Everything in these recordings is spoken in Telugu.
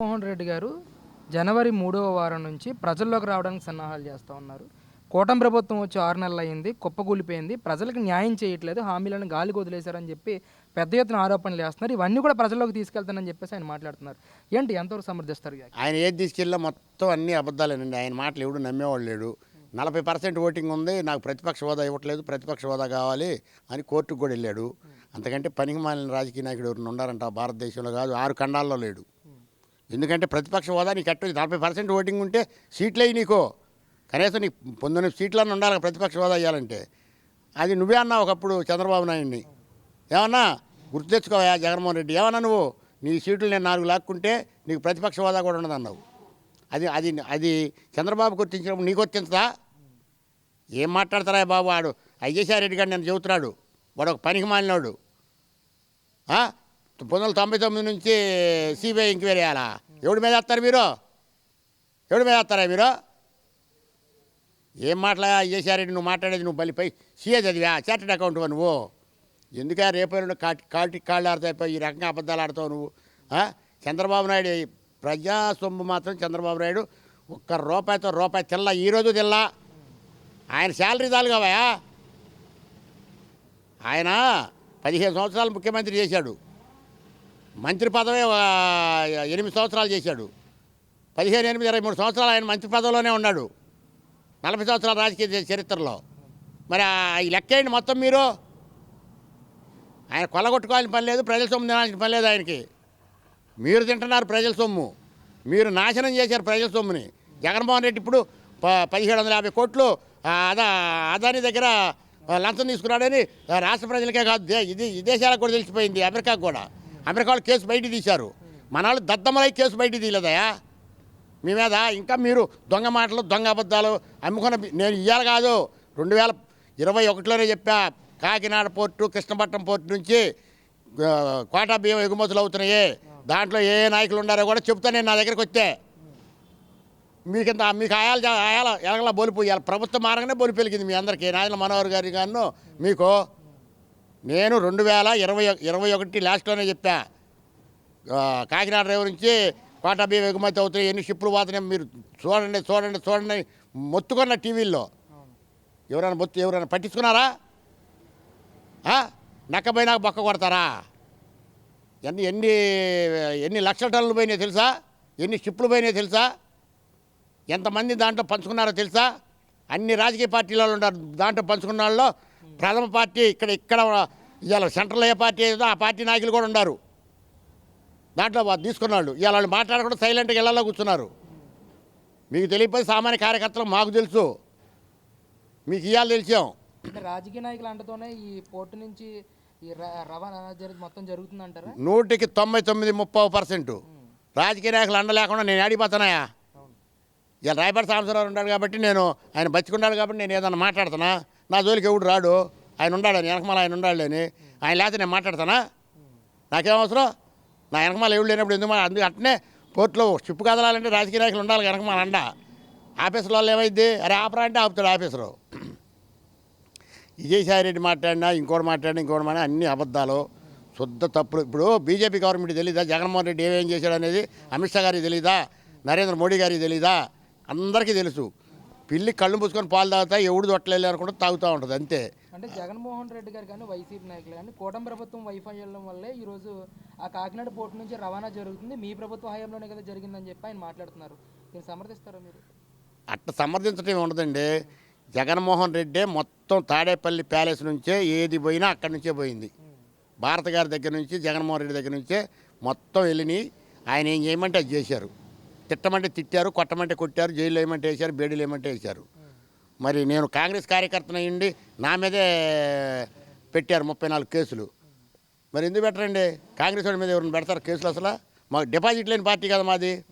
జగన్మోహన్ రెడ్డి గారు జనవరి మూడవ వారం నుంచి ప్రజల్లోకి రావడానికి సన్నాహాలు చేస్తూ ఉన్నారు. కూటమి ప్రభుత్వం వచ్చి ఆరు నెలలు అయింది కుప్పకూలిపోయింది ప్రజలకు న్యాయం చేయట్లేదు హామీలను గాలికి వదిలేశారని చెప్పి పెద్ద ఎత్తున ఆరోపణలు చేస్తున్నారు. ఇవన్నీ కూడా ప్రజల్లోకి తీసుకెళ్తానని చెప్పేసి ఆయన మాట్లాడుతున్నారు. ఏంటి ఎంతవరకు సమర్థిస్తారు? ఆయన ఏది తీసుకెళ్ళినా మొత్తం అన్ని అబద్ధాలేనండి. ఆయన మాటలు ఎవడు నమ్మేవాడు లేడు. నలభై పర్సెంట్ ఓటింగ్ ఉంది నాకు ప్రతిపక్ష హోదా ఇవ్వట్లేదు ప్రతిపక్ష హోదా కావాలి అని కోర్టుకు కూడా వెళ్ళాడు. అంతకంటే పనికి మాలిన రాజకీయ నాయకుడు ఎవరు ఉన్నారంట భారతదేశంలో కాదు ఆరు ఖండాల్లో లేడు. ఎందుకంటే ప్రతిపక్ష హోదా నీకు అట్టు నలభై పర్సెంట్ ఓటింగ్ ఉంటే సీట్లే నీకు. కనీసం నీకు పొందిన సీట్లన్నీ ఉండాలి ప్రతిపక్ష హోదా ఇవ్వాలంటే అది నువ్వే అన్నావు ఒకప్పుడు చంద్రబాబు నాయుడిని. ఏమన్నా? గుర్తు తెచ్చుకోవా జగన్మోహన్ రెడ్డి. ఏమన్నా నువ్వు? నీ సీట్లు నేను నాలుగు లాక్కుంటే నీకు ప్రతిపక్ష హోదా కూడా ఉండదన్నావు. అది అది అది చంద్రబాబు గుర్తించినప్పుడు నీకు వచ్చిందా ఏం మాట్లాడతారా బాబు వాడు అయ్యేశారెడ్డి రెడ్డి గారు నేను చెబుతున్నాడు. వాడు ఒక పనికి మాలినాడు. పంతొమ్మిది వందల తొంభై తొమ్మిది నుంచి సిబిఐ ఎంక్వైరీ చేయాలా? ఎవడి మీద వేస్తారు మీరు? ఎవడి మీద వేస్తారా మీరు? ఏం మాట్లా అయ్యేసారెడ్డి నువ్వు మాట్లాడేది నువ్వు బలిపై సీఏ చదివా? చార్టెడ్ అకౌంట్ నువ్వు? ఎందుక రేపు కాటి కాటి కాళ్ళు ఆడతాయి ఈ రకంగా అబద్ధాలు ఆడతావు నువ్వు? చంద్రబాబు నాయుడు ఈ ప్రజా సొమ్ము మాత్రం చంద్రబాబు నాయుడు ఒక్క రూపాయితో రూపాయి తెల్ల ఈరోజు తెల్ల ఆయన శాలరీ చాలు కావయా ఆయన పదిహేను సంవత్సరాలు ముఖ్యమంత్రి చేశాడు. మంత్రి పదవి ఎనిమిది సంవత్సరాలు చేశాడు. పదిహేను ఎనిమిది ఇరవై మూడు సంవత్సరాలు ఆయన మంత్రి పదవిలోనే ఉన్నాడు. నలభై సంవత్సరాల రాజకీయ చరిత్రలో. మరి ఈ లెక్కేయండి మొత్తం మీరు? ఆయన కొల్లగొట్టుకోవాల్సిన పని లేదు ప్రజల సొమ్ము తినాల్సిన పని లేదు ఆయనకి. మీరు తింటున్నారు ప్రజల సొమ్ము. మీరు నాశనం చేశారు ప్రజల సొమ్ముని. జగన్మోహన్ రెడ్డి ఇప్పుడు ప పదిహేడు వందల యాభై కోట్లు అదా అదాని దగ్గర లంచం తీసుకున్నాడని రాష్ట్ర ప్రజలకే కాదు ఇది విదేశాలకు కూడా తెలిసిపోయింది అమెరికాకు కూడా. అమెరికా కేసు బయట తీశారు. మన వాళ్ళు దద్దమలై కేసు బయట తీయలేదయా? మీ మీద ఇంకా మీరు దొంగ మాటలు దొంగ అబద్ధాలు అమ్ముకున్న నేను ఇయ్యాలి కాదు. రెండు వేల ఇరవై ఒకటిలోనే చెప్పా కాకినాడ పోర్టు కృష్ణపట్నం పోర్టు నుంచి కోటా బియ్యం ఎగుమతులు అవుతున్నాయి. దాంట్లో ఏ నాయకులు ఉన్నారో కూడా చెప్తా నేను నా దగ్గరికి వస్తే. మీకు ఇంత మీకు ఆయాలు ఆయాల ఎలగలా బోలిపోయాలి ఇవాళ ప్రభుత్వం మారగానే బొలుపు మీ అందరికీ. నాయన మనోహర్ గారి గాను మీకు నేను రెండు వేల ఇరవై ఇరవై ఒకటి లాస్ట్లోనే చెప్పా. కాకినాడ డ్రైవర్ నుంచి బియ్యం ఎగుమతి అవుతాయి ఎన్ని షిప్పులు పోతున్నాయి మీరు చూడండి చూడండి చూడండి. మొత్తుకున్న టీవీల్లో. ఎవరైనా మొత్తు ఎవరైనా పట్టించుకున్నారా? ఆ? నక్కపోయినాక బొక్క కొడతారా? ఎన్ని ఎన్ని ఎన్ని లక్షల టన్నులు పోయినాయి తెలుసా? ఎన్ని షిప్పులు పోయినాయి తెలుసా? ఎంతమంది దాంట్లో పంచుకున్నారో తెలుసా? అన్ని రాజకీయ పార్టీల వాళ్ళు ఉన్నారు దాంట్లో పంచుకున్న వాళ్ళు ప్రథమ పార్టీ ఇక్కడ ఇక్కడ ఇవాళ సెంట్రల్ ఏ పార్టీ ఏదో ఆ పార్టీ నాయకులు కూడా ఉన్నారు. దాంట్లో వా- తీసుకున్న వాళ్ళు ఇవాళ వాళ్ళు మాట్లాడకుండా సైలెంట్గా ఇళ్ళలో కూర్చున్నారు. మీకు తెలియకపోతే సామాన్య కార్యకర్తలు మాకు తెలుసు. మీకు ఇవాళ తెలిసాం. రాజకీయ నాయకుల అంటతోనే ఈ పోర్టు నుంచి ఈ రవాణా మొత్తం జరుగుతుందంటారా? నూటికి తొంభై తొమ్మిది ముప్పై పర్సెంట్. రాజకీయ నాయకులు అండ లేకుండా నేను ఆడిపోతానాయా అవును. ఇలా రాయపాటి సాంబశివరావు ఉన్నాడు కాబట్టి నేను ఆయన బతికున్నాడు కాబట్టి నేను ఏదన్నా మాట్లాడుతున్నా? నా జోలికి ఎవడు రాడు? ఆయన ఉండాలని వెనకమాల ఆయన ఉండాలని ఆయన లేకపోతే నేను మాట్లాడతానా? నాకేం అవసరం? నా వెనకమాల ఎవడు లేనప్పుడు ఎందుకు అందుకు అట్నే కోర్టులో షిప్ కదలాలంటే రాజకీయ నాయకులు ఉండాలి వెనకమాల అండ. ఆఫీసులో వాళ్ళు ఏమైంది అరే ఆపరా అంటే ఆపుతాడు ఆఫీసరు విజయసాయి రెడ్డి మాట్లాడినా ఇంకోటి మాట్లాడినా ఇంకోటి మాట్లాడినా అన్ని అబద్ధాలు. శుద్ధ తప్పులు. ఇప్పుడు బీజేపీ గవర్నమెంట్ తెలీదా? జగన్మోహన్ రెడ్డి ఏమేం చేశాడు అనేది? అమిత్ షా గారికి తెలీదా? నరేంద్ర మోడీ గారికి తెలీదా? అందరికీ తెలుసు. పిల్లి కళ్ళు మూసుకొని పాలు తాగుతా ఎవడు దొట్టలేదు అనుకుంటే తాగుతూ ఉంటుంది అంతే. అంటే జగన్మోహన్ రెడ్డి గారు కానీ వైసీపీ నాయకులు కానీ కూటమి ప్రభుత్వం వైఫల్యం వల్లే ఈరోజు ఆ కాకినాడ పోర్టు నుంచి రవాణా జరుగుతుంది. మీ ప్రభుత్వ హయాంలోనే కదా జరిగిందని చెప్పి ఆయన మాట్లాడుతున్నారు. మీరు సమర్థిస్తారా మీరు? అట్ట సమర్థించడం ఉండదండి. జగన్మోహన్ రెడ్డే మొత్తం తాడేపల్లి ప్యాలెస్ నుంచే ఏది పోయినా అక్కడి నుంచే పోయింది. భారత గారి దగ్గర నుంచి జగన్మోహన్ రెడ్డి దగ్గర నుంచే మొత్తం వెళ్ళినాయి. ఆయన ఏం చేయమంటే అది చేశారు. తిట్టమంటే తిట్టారు కొట్టమంటే కొట్టారు జైలు వేయమంటే వేశారు బేడీలు వేయమంటే వేశారు. మరి నేను కాంగ్రెస్ కార్యకర్తను అయ్యండి నా మీదే పెట్టారు ముప్పై నాలుగు కేసులు. మరి ఎందుకు పెట్టరండి? కాంగ్రెస్ వాడి మీద ఎవరిని పెడతారు కేసులు అసలు? మాకు డిపాజిట్ లేని పార్టీ కదా మాది.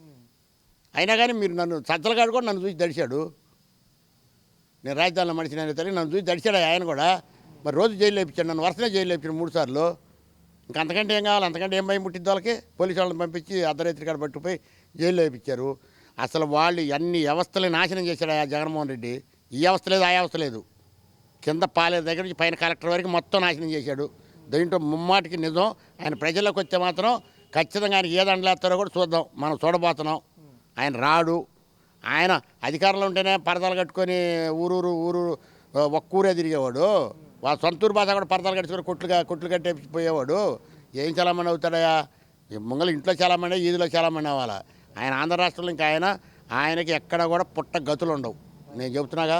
అయినా కానీ మీరు నన్ను సజ్జలగాడు కూడా నన్ను చూసి దడిశాడు. నేను రాజధానిలో మనిషి నేను తల్లి నన్ను చూసి దడిచాడు ఆయన కూడా. మరి రోజు జైలు వేయించాడు నన్ను వరుసనే జైలు వేయించాడు మూడు సార్లు. ఇంకా అంతకంటే ఏం కావాలి? అంతకంటే ఏం భయం పుట్టింది వాళ్ళకి? పోలీసు వాళ్ళని పంపించి అర్ధరాత్రి కాడ పట్టుకుపోయి జైల్లో వేయించారు అసలు వాళ్ళు అన్ని వ్యవస్థలు నాశనం చేశాడు ఆ జగన్మోహన్ రెడ్డి? ఈ వ్యవస్థ లేదు ఆ వ్యవస్థ లేదు. కింద పాలే దగ్గర నుంచి పైన కలెక్టర్ వరకు మొత్తం నాశనం చేశాడు. దీంట్లో ముమ్మాటికి నిజం ఆయన ప్రజల్లోకి వస్తే మాత్రం ఖచ్చితంగా ఆయన ఏ దండలేస్తారో కూడా చూద్దాం. మనం చూడబోతున్నాం. ఆయన రాడు. ఆయన అధికారంలో ఉంటేనే పరదాలు కట్టుకొని ఊరూరు ఊరు ఒక్క ఊరే తిరిగేవాడు. వాళ్ళ సొంతూరు బాధ కూడా పరదాలు కట్టుకొని కొట్లు కొట్లు కట్టేసిపోయేవాడు. ఏం చాలామంది అవుతాడయా ముంగలు ఇంట్లో చాలామంది ఈదిలో చాలామంది అవ్వాలి? ఆయన ఆంధ్ర రాష్ట్రంలో ఇంకా ఆయన ఆయనకి ఎక్కడ కూడా పుట్ట గతులు ఉండవు నేను చెబుతున్నాగా